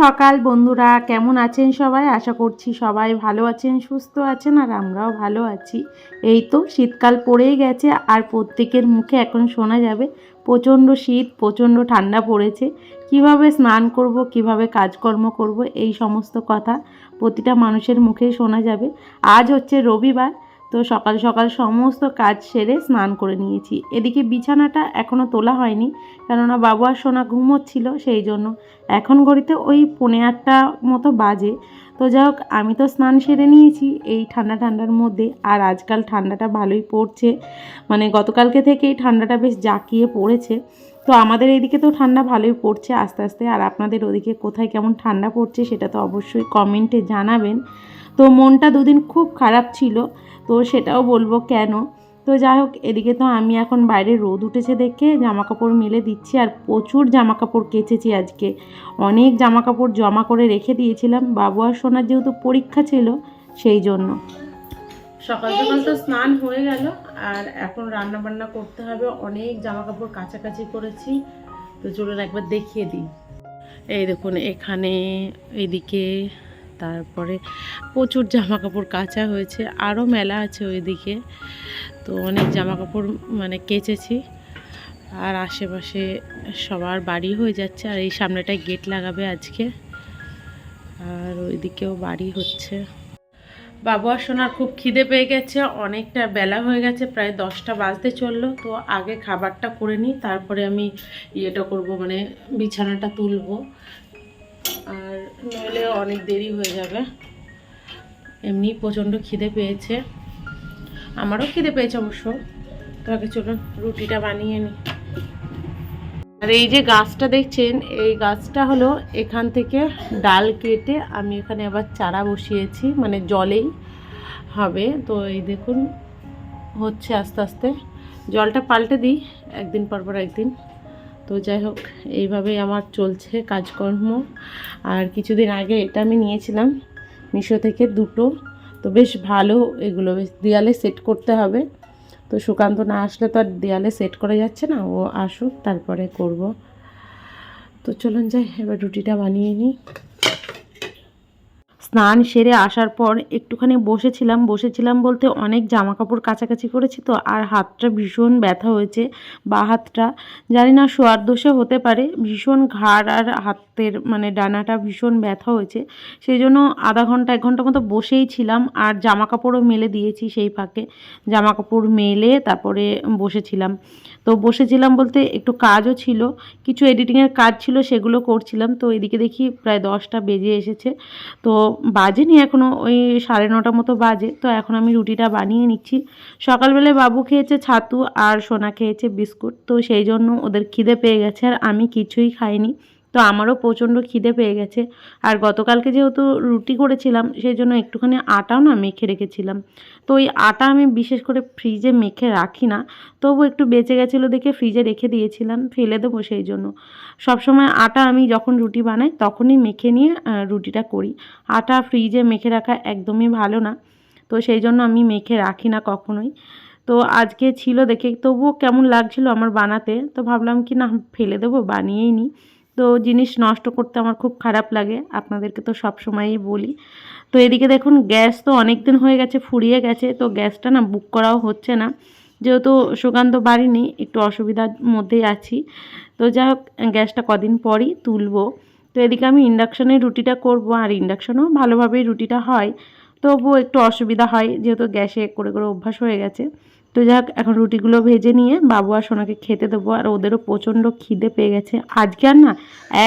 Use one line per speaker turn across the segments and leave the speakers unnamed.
সকাল বন্ধুরা, কেমন আছেন সবাই? আশা করছি সবাই ভালো আছেন, সুস্থ আছেন, আর আমরাও ভালো আছি। এই তো শীতকাল পড়েই গেছে, আর প্রত্যেকের মুখে এখন শোনা যাবে, প্রচণ্ড শীত, প্রচণ্ড ঠান্ডা পড়েছে। কীভাবে স্নান করব, কীভাবে কাজকর্ম করব, এই সমস্ত কথা প্রতিটা মানুষের মুখেই শোনা যাবে। আজ হচ্ছে রবিবার তো সকাল সকাল সমস্ত কাজ সেরে স্নান করে নিয়েছি। এদিকে বিছানাটা এখনও তোলা হয়নি, কেননা বাবু আর সোনা ঘুমোচ্ছিল সেই জন্য। এখন ঘড়িতে ওই পৌনে আটটা মতো বাজে। তো যাই হোক, আমি তো স্নান সেরে নিয়েছি এই ঠান্ডা ঠান্ডার মধ্যে। আর আজকাল ঠান্ডাটা ভালোই পড়ছে। মানে গতকালকে থেকেই ঠান্ডাটা বেশ জাঁকিয়ে পড়েছে। তো আমাদের এদিকে তো ঠান্ডা ভালোই পড়ছে আস্তে আস্তে। আর আপনাদের ওদিকে কোথায় কেমন ঠান্ডা পড়ছে সেটা তো অবশ্যই কমেন্টে জানাবেন। তো মনটা দুদিন খুব খারাপ ছিল। তো সেটাও বলব কেন? তো যাই হোক, এদিকে তো আমি এখন বাইরে রোদ উঠেছে দেখে জামা কাপড় মেলে দিচ্ছি আর প্রচুর জামা কাপড় কেচেছি আজকে। অনেক জামা কাপড় জমা করে রেখে দিয়েছিলাম। বাবু আর সোনার যেহেতু পরীক্ষা ছিল, সেই জন্য। সকাল সকাল তো স্নান হয়ে গেল, আর এখন রান্না বান্না করতে হবে। অনেক জামা কাপড় কাছাকাছি করেছি, তো চলুন একবার দেখিয়ে দিই। এই দেখুন, এখানে, এইদিকে তারপরে প্রচুর জামা কাপড় কাচা হয়েছে, আরও মেলা আছে ওইদিকে। তো অনেক জামা কাপড় মানে কেচেছি, আর আশেপাশে সবার বাড়ি হয়ে যাচ্ছে, আর এই সামনেটায় গেট লাগাবে আজকে, আর ওইদিকেও বাড়ি হচ্ছে। বাবু আর খুব খিদে পেয়ে গেছে, অনেকটা বেলা হয়ে গেছে, প্রায় দশটা বাজতে চলল, তো আগে খাবারটা করে নিই, তারপরে আমি ইয়েটা করব মানে বিছানাটা তুলবো। আর নইলে অনেক দেরি হয়ে যাবে। এমনি প্রচণ্ড খিদে পেয়েছে। আমারও খিদে পেয়েছে অবশ্য। তাকে চলুন, রুটিটা বানিয়ে নিই আর এই যে গাছটা দেখছেন, এই গাছটা হলো এখান থেকে ডাল কেটে আমি এখানে আবার চারা বসিয়েছি মানে জলেই হবে। তো এই দেখুন, হচ্ছে আস্তে আস্তে। জলটা পাল্টে দিই, একদিন পর পর একদিন। তো যাই হোক, এইভাবেই আমার চলছে কাজকর্ম। আর কিছুদিন আগে এটা আমি নিয়েছিলাম মিশো থেকে দুটো। তো বেশ ভালো এগুলো, বেশ দেয়ালে সেট করতে হবে। তো সুকান্ত না আসলে তো আর দেয়ালে সেট করা যাচ্ছে না, ও আসুক, তারপরে করব। তো চলুন যাই, এবার রুটিটা বানিয়ে নিই। স্নান সেরে আসার পর একটুখানি বসেছিলাম। বসেছিলাম বলতে অনেক জামা কাপড় কাছাকাছি করেছি তো, আর হাতটা ভীষণ ব্যথা হয়েছে, বা হাতটা। জানি না, শোয়ার দোষে হতে পারে। ভীষণ ঘাড় আর হাতের মানে ডানাটা ভীষণ ব্যথা হয়েছে। সেই জন্য আধা ঘণ্টা, এক ঘণ্টা মতো বসেই ছিলাম, আর জামা কাপড়ও মেলে দিয়েছি সেই ফাঁকে। জামা কাপড় মেলে তারপরে বসেছিলাম। তো বসেছিলাম বলতে একটু কাজও ছিল, কিছু এডিটিংয়ের কাজ ছিল সেগুলো করছিলাম। তো এদিকে দেখি প্রায় দশটা বেজে এসেছে। তো বাজেনি এখনও ওই সাড়ে নটা মতো বাজে। তো এখন আমি রুটিটা বানিয়ে নিচ্ছি। সকালবেলায় বাবু খেয়েছে ছাতু আর সোনা খেয়েছে বিস্কুট। তো সেই জন্য ওদের খিদে পেয়ে গেছে আর আমি কিছুই খাইনি। তো আমারও প্রচণ্ড খিদে পেয়ে গেছে। আর গতকালকে যেহেতু রুটি করেছিলাম, সেই জন্য একটুখানি আটাও না মেখে রেখেছিলাম। তো ওই আটা আমি বিশেষ করে ফ্রিজে মেখে রাখি না। তবু একটু বেঁচে গেছিল দেখে ফ্রিজে রেখে দিয়েছিলাম, ফেলে দেবো সেই জন্য। সবসময় আটা আমি যখন রুটি বানাই, তখনই মেখে নিয়ে রুটিটা করি। আটা ফ্রিজে মেখে রাখা একদমই ভালো না। তো সেই জন্য আমি মেখে রাখি না কখনোই। তো আজকে ছিল দেখে, তবুও কেমন লাগছিল আমার বানাতে? তো ভাবলাম কি না, ফেলে দেবো, বানিয়েই নিই। তো জিনিস নষ্ট করতে আমার খুব খারাপ লাগে, আপনাদেরকে তো সব সময়ই বলি। তো এদিকে দেখুন, গ্যাস তো অনেক দিন হয়ে গেছে, ফুরিয়ে গেছে, তো গ্যাসটা না বুক করাও হচ্ছে না। যেহেতু সুগন্ধ বাড়ি নেই একটু অসুবিধার মধ্যেই আছি। তো যাই হোক, গ্যাসটা কদিন পরই তুলবো। তো এদিকে আমি ইন্ডাকশানে রুটিটা করব, আর ইন্ডাকশানেও ভালোভাবেই রুটিটা হয়। তবুও একটু অসুবিধা হয়, যেহেতু গ্যাসে করে করে অভ্যাস হয়ে গেছে। তো যাক, এখন রুটিগুলো ভেজে নিয়ে বাবু আর সোনাকে খেতে দেবো আর ওদেরও প্রচণ্ড খিদে পেয়ে গেছে। আজকে আর না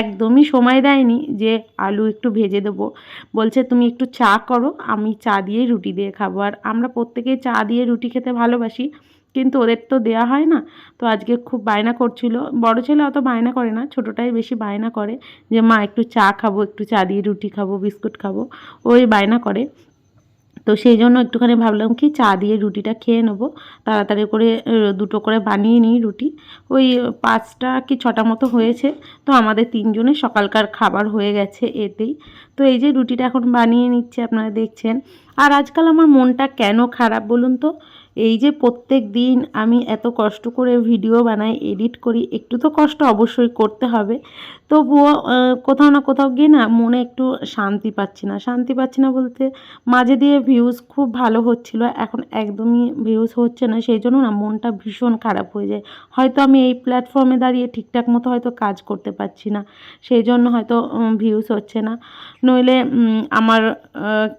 একদমই সময় দেয়নি যে আলু একটু ভেজে দেবো। বলছে, তুমি একটু চা করো, আমি চা দিয়েই রুটি দিয়ে খাব। আর আমরা প্রত্যেকেই চা দিয়ে রুটি খেতে ভালোবাসি, কিন্তু ওদের তো দেওয়া হয় না। তো আজকে খুব বায়না করছিল। বড় ছেলে অত বায়না করে না, ছোটোটাই বেশি বায়না করে যে, মা, একটু চা খাব, একটু চা দিয়ে রুটি খাব, বিস্কুট খাব। ওই বায়না করে। তো সেই জন্য একটুখানি ভাবলাম কি চা দিয়ে রুটিটা খেয়ে নেব। তাড়াতাড়ি করে দুটো করে বানিয়ে নিই রুটি। ওই পাঁচটা কি ছটা মতো হয়েছে। তো আমাদের তিনজনের সকালকার খাবার হয়ে গেছে এতেই। তো এই যে রুটিটা এখন বানিয়ে নিচ্ছে আপনারা দেখছেন। আর আজকাল আমার মনটা কেন খারাপ বলুন তো? এই যে প্রত্যেক দিন আমি এত কষ্ট করে ভিডিও বানাই, এডিট করি, একটু তো কষ্ট অবশ্যই করতে হবে। তবুও কোথাও না কোথাও গিয়ে না মনে একটু শান্তি পাচ্ছি না। শান্তি পাচ্ছি না বলতে মাঝে দিয়ে ভিউজ খুব ভালো হচ্ছিল, এখন একদমই ভিউজ হচ্ছে না, সেই জন্য না মনটা ভীষণ খারাপ হয়ে যায়। হয়তো আমি এই প্ল্যাটফর্মে দাঁড়িয়ে ঠিকঠাক মতো হয়তো কাজ করতে পারছি না, সেই জন্য হয়তো ভিউজ হচ্ছে না। নইলে আমার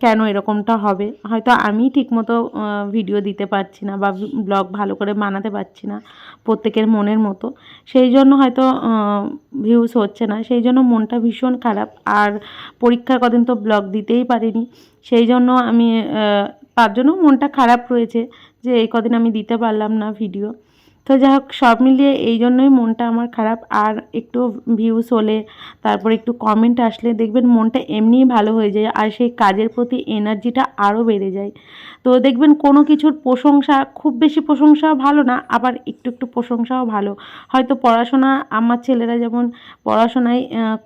কেন এরকমটা হবে? হয়তো আমি ঠিকমতো ভিডিও দিতে পারছি না বা ব্লগ ভালো করে বানাতে পারছি না প্রত্যেকের মনের মতো। সেই জন্য হয়তো ভিউজ হচ্ছে না। সেই জন্য মনটা ভীষণ খারাপ। আর পরীক্ষার কদিন তো ব্লগ দিতেই পারিনি। সেই জন্য আমি তার জন্য মনটা খারাপ রয়েছে যে এই কদিন আমি দিতে পারলাম না ভিডিও তো যাই হোক সব মিলিয়ে এই জন্যই মনটা আমার খারাপ। আর একটু ভিউস হলে, তারপর একটু কমেন্ট আসলে দেখবেন মনটা এমনিই ভালো হয়ে যায় আর সেই কাজের প্রতি এনার্জিটা আরও বেড়ে যায়। তো দেখবেন কোনো কিছুর প্রশংসা, খুব বেশি প্রশংসাও ভালো না, আবার একটু একটু প্রশংসাও ভালো। হয়তো পড়াশোনা, আমার ছেলেরা যেমন পড়াশোনায়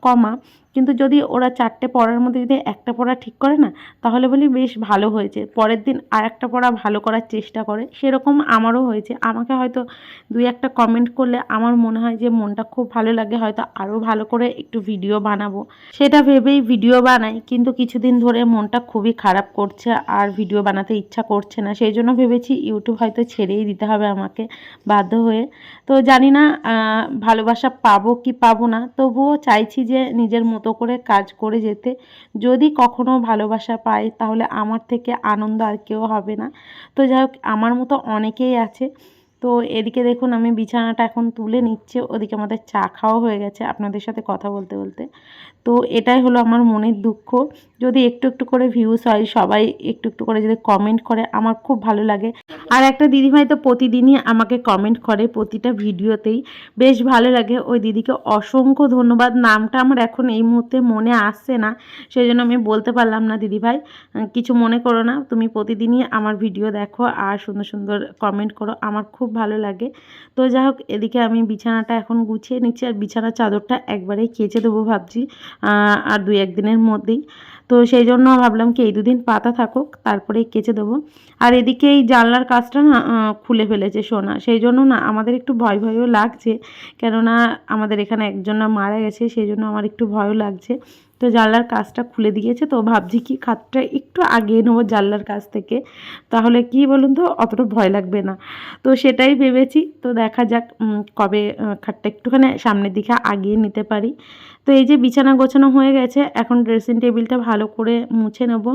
কমা কিন্তু যদি ওরা চারটে পড়ার মধ্যে যদি একটা পড়া ঠিক করে না, তাহলে বলি বেশ ভালো হয়েছে। পরের দিন আর একটা পড়া ভালো করার চেষ্টা করে। সেরকম আমারও হয়েছে। আমাকে হয়তো দুই একটা কমেন্ট করলে আমার মনে হয় যে মনটা খুব ভালো লাগে, হয়তো আরও ভালো করে একটু ভিডিও বানাবো। সেটা ভেবেই ভিডিও বানাই, কিন্তু কিছুদিন ধরে মনটা খুবই খারাপ করছে আর ভিডিও বানাতে ইচ্ছা করছে না। সেই জন্য ভেবেছি ইউটিউব হয়তো ছেড়েই দিতে হবে আমাকে বাধ্য হয়ে। তো জানি না ভালোবাসা পাবো কি পাবো না, তবুও চাইছি যে নিজের মতো করে কাজ করে যেতে। যদি কখনো ভালোবাসা পাই, তাহলে আমার থেকে আনন্দ আর কেউ হবে না। তো যাই হোক, আমার মতো অনেকেই আছে। তো এদিকে দেখুন আমি বিছানাটা এখন তুলে নিচ্ছে, ওদিকে আমাদের চা খাওয়া হয়ে গেছে আপনাদের সাথে কথা বলতে বলতে। তো এটাই হলো আমার মনের দুঃখ। যদি একটু একটু করে ভিউস হয়, সবাই একটু একটু করে যদি কমেন্ট করে, আমার খুব ভালো লাগে। আর একটা দিদিভাই তো প্রতিদিনই আমাকে কমেন্ট করে প্রতিটা ভিডিওতেই। বেশ ভালো লাগে ওই দিদিকে। অসংখ্য ধন্যবাদ। নামটা আমার এখন এই মুহূর্তে মনে আসছে না সেই জন্য আমি বলতে পারলাম না দিদিভাই। কিছু মনে করো না, তুমি প্রতিদিনই আমার ভিডিও দেখো আর সুন্দর সুন্দর কমেন্ট করো। আমার খুব ভালো লাগে। তো যাই হোক এদিকে আমি বিছানাটা এখন গুছিয়ে নিচ্ছি আর বিছানার চাদরটা একবারেই কেচে দেবো ভাবছি আর দুই একদিনের মধ্যেই। তো সেই জন্য ভাবলাম কি এই দুদিন পাতা থাকুক, তারপরেই কেচে দেবো। আর এদিকে এই জানলার কাজটা না খুলে ফেলেছে সোনা। সেই জন্য না, আমাদের একটু ভয় ভয়ও লাগছে। কেননা আমাদের এখানে একজন মারা গেছে, সেই জন্য আমার একটু ভয়ও লাগছে। তো জানলার কাজটা খুলে দিয়েছে, তো ভাবছি কি খাতটা একটু আগিয়ে নেব জানলার কাছ থেকে। তাহলে কি বলুন তো, অতটা ভয় লাগবে না। তো সেটাই ভেবেছি, তো দেখা যাক কবে খাটটা একটুখানি সামনের দিকে আগিয়ে নিতে পারি। তো এই যে বিছানা গোছানো হয়ে গেছে, এখন ড্রেসিং টেবিলটা ভালো করে মুছে নেব।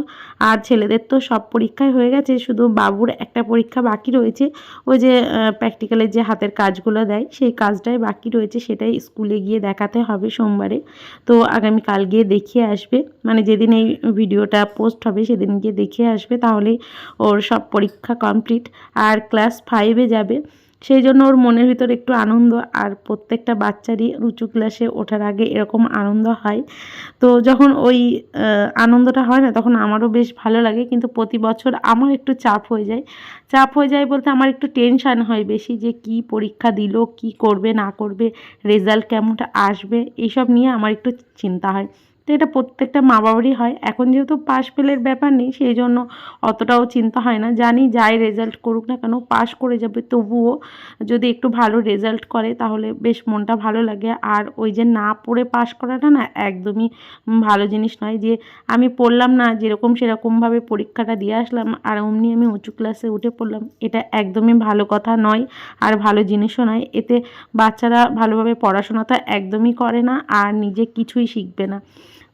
আর ছেলেদের তো সব পরীক্ষাই হয়ে গেছে, শুধু বাবুর একটা পরীক্ষা বাকি রয়েছে। ওই যে প্র্যাকটিক্যালের যে হাতের কাজগুলো দেয়, সেই কাজটাই বাকি রয়েছে, সেটাই স্কুলে গিয়ে দেখাতে হবে সোমবারে। তো আগামীকাল গিয়ে দেখিয়ে আসবে। মানে যেদিন এই ভিডিওটা পোস্ট হবে, সেদিন গিয়ে দেখিয়ে আসবে তাহলেই ওর সব পরীক্ষা কমপ্লিট আর ক্লাস ফাইভে যাবে। সেই জন্য ওর মনের ভিতর একটু আনন্দ আর প্রত্যেকটা বাচ্চারই উঁচু ক্লাসে ওঠার আগে এরকম আনন্দ হয়। তো যখন ওই আনন্দটা হয় না তখন আমারও বেশ ভালো লাগে কিন্তু প্রতি বছর আমার একটু চাপ হয়ে যায়। চাপ হয়ে যায় বলতে আমার একটু টেনশান হয় বেশি যে কি পরীক্ষা দিল, কি করবে, না করবে রেজাল্ট কেমনটা আসবে, এইসব নিয়ে আমার একটু চিন্তা হয়। এটা প্রত্যেকটা মা বাবারই হয়। এখন যেহেতু পাশ ফেলের ব্যাপার নেই, সেই জন্য অতটাও চিন্তা হয় না। জানি যাই রেজাল্ট করুক না কেন পাশ করে যাবে। তবুও যদি একটু ভালো রেজাল্ট করে, তাহলে বেশ মনটা ভালো লাগে। আর ওই যে না পড়ে পাশ করাটা না একদমই ভালো জিনিস নয়। যে আমি পড়লাম না, যেরকম সেরকমভাবে পরীক্ষাটা দিয়ে আসলাম, আর অমনি আমি উঁচু ক্লাসে উঠে পড়লাম, এটা একদমই ভালো কথা নয়। আর ভালো জিনিসও নয়। এতে বাচ্চারা ভালোভাবে পড়াশোনাটা একদমই করে না, আর নিজে কিছুই শিখবে না।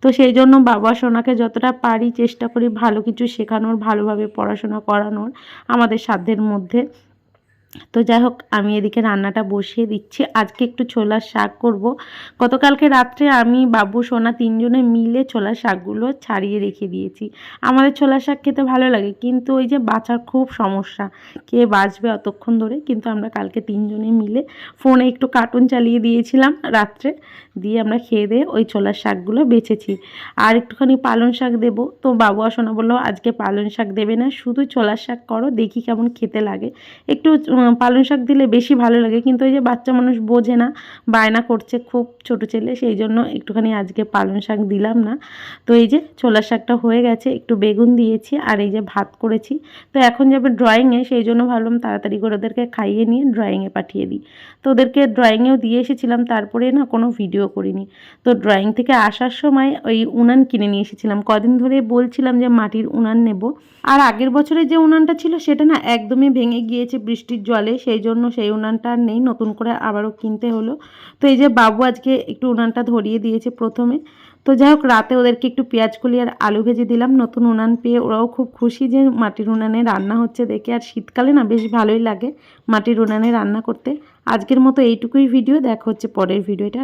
তো সেই জন্য বাবা সোনাকে যতটা পারি চেষ্টা করি ভালো কিছু শেখানোর, ভালোভাবে পড়াশোনা করানোর আমাদের সাধ্যের মধ্যে। তো যাই হোক, আমি এদিকে রান্নাটা বসিয়ে দিচ্ছি। আজকে একটু ছোলার শাক করব। গতকালকে রাত্রে আমি, বাবু, সোনা তিনজনে মিলে ছোলার শাকগুলো ছাড়িয়ে রেখে দিয়েছি। আমাদের ছোলার শাক খেতে ভালো লাগে, কিন্তু ওই যে বাঁচার খুব সমস্যা। কে বাঁচবে অতক্ষণ ধরে, কিন্তু আমরা কালকে তিনজনে মিলে ফোনে একটু কার্টুন চালিয়ে দিয়েছিলাম রাত্রে। দিয়ে আমরা খেয়ে দিয়ে ওই ছোলার শাকগুলো বেছেছি। আর একটুখানি পালং শাক দেবো। তো বাবু আর সোনা বলল, আজকে পালং শাক দেবে না, শুধু ছোলার শাক করো, দেখি কেমন খেতে লাগে। একটু পালং শাক দিলে বেশি ভালো লাগে। কিন্তু ওই যে বাচ্চা মানুষ বোঝে না, বায়না করছে খুব ছোট ছেলে, সেই জন্য একটুখানি আজকে পালং শাক দিলাম না। তো এই যে ছোলার শাকটা হয়ে গেছে, একটু বেগুন দিয়েছি আর এই যে ভাত করেছি। তো এখন যাবে ড্রয়িংয়ে সেই জন্য ভাবলাম তাড়াতাড়ি করে ওদেরকে খাইয়ে নিয়ে ড্রয়িংয়ে পাঠিয়ে দিই। তো ওদেরকে ড্রয়িংয়েও দিয়ে এসেছিলাম, তারপরে না কোনো ভিডিও করিনি। তো ড্রয়িং থেকে আসার সময় ওই উনান কিনে নিয়ে এসেছিলাম। কদিন ধরে বলছিলাম যে মাটির উনান নেব। আর আগের বছরে যে উনানটা ছিল, সেটা না একদমই ভেঙে গিয়েছে, বৃষ্টির জলে, সেই জন্য সেই উনানটা আর নেই, নতুন করে আবারও কিনতে হলো। তো এই যে বাবু আজকে একটু উনানটা ধরিয়ে দিয়েছে প্রথমে। তো যাই হোক, রাতে ওদেরকে একটু পেঁয়াজ কলি আর আলু ভেজে দিলাম। নতুন উনান পেয়ে ওরাও খুব খুশি যে মাটির উনানে রান্না হচ্ছে দেখে। আর শীতকালে না বেশ ভালোই লাগে মাটির উনানে রান্না করতে। আজকের মতো এইটুকুই ভিডিও, দেখা হচ্ছে পরের ভিডিওটা।